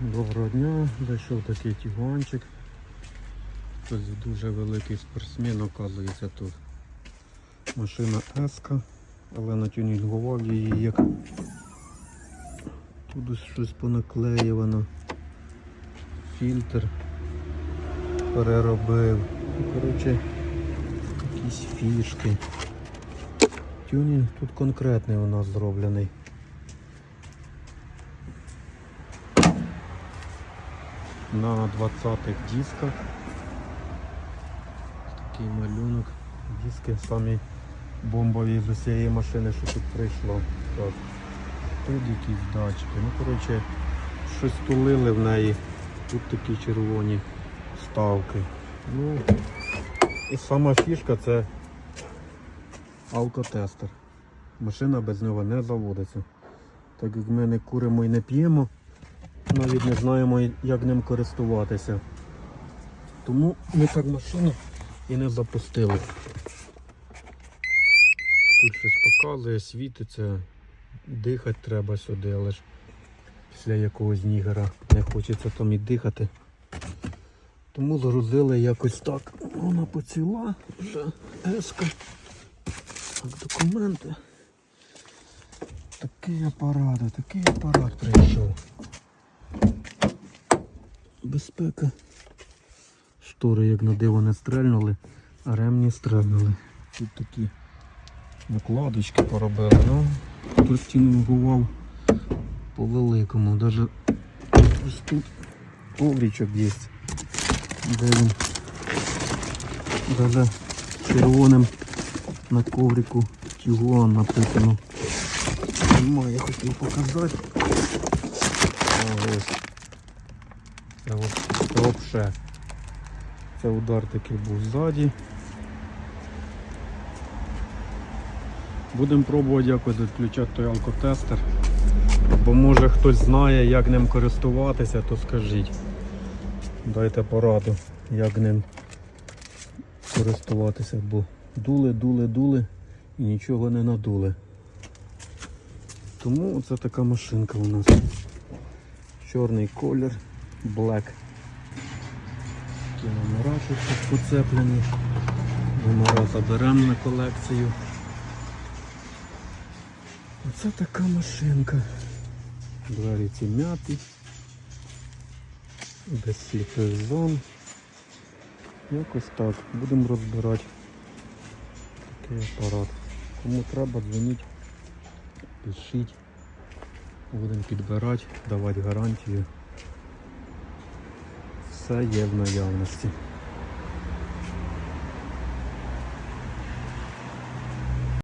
Доброго дня, зайшов такий тігуанчик. Хтось дуже великий спортсмен, оказується тут. Машина Еска, але натюнінгував її як тут щось понаклеювано. Фільтр переробив. Ну, Коротше, якісь фішки. Тюнінг тут конкретний у нас зроблений. На 20-х дисках. Такий малюнок. Диски самі бомбові з усієї машини, що тут прийшло. Так. Тут якісь датчики. Ну, коротше, щось тулили в неї. Тут такі червоні вставки. Ну, і сама фішка це алкотестер. Машина без нього не заводиться. Так як ми не куримо і не п'ємо, навіть не знаємо, як ним користуватися. Тому ми так машину і не запустили. Тут щось показує, світиться, дихати треба сюди, але ж після якогось нігера не хочеться там і дихати. Тому загрузили якось так. Вона поціла, вже еска. Так, документи. Такий апарат, такий апарат прийшов. Безпека. Штори, як на диво, не стрельнули, а ремні стрельнули. Тут такі накладочки поробили. Ну, тут стінгував по великому. Даже ось тут ковричок є. Де він даже червоним на коврику Тігуан написано. Немає, я хотів показати. А, ось. Це, Це удар такий був ззаді. Будемо пробувати якось відключати той алкотестер. Бо може хтось знає, як ним користуватися, то скажіть. Дайте пораду, як ним користуватися, бо дули, дули, дули і нічого не надули. Тому це така машинка у нас. Чорний колір, black. Такі номера тут поцеплені. Номера заберемо на колекцію. Оце така машинка. Двері ці м'яті. Без сліпих зон. Якось так. Будемо розбирати такий апарат. Кому треба, дзвоніть, пишіть. Будемо підбирати, давати гарантію. Все є в наявності.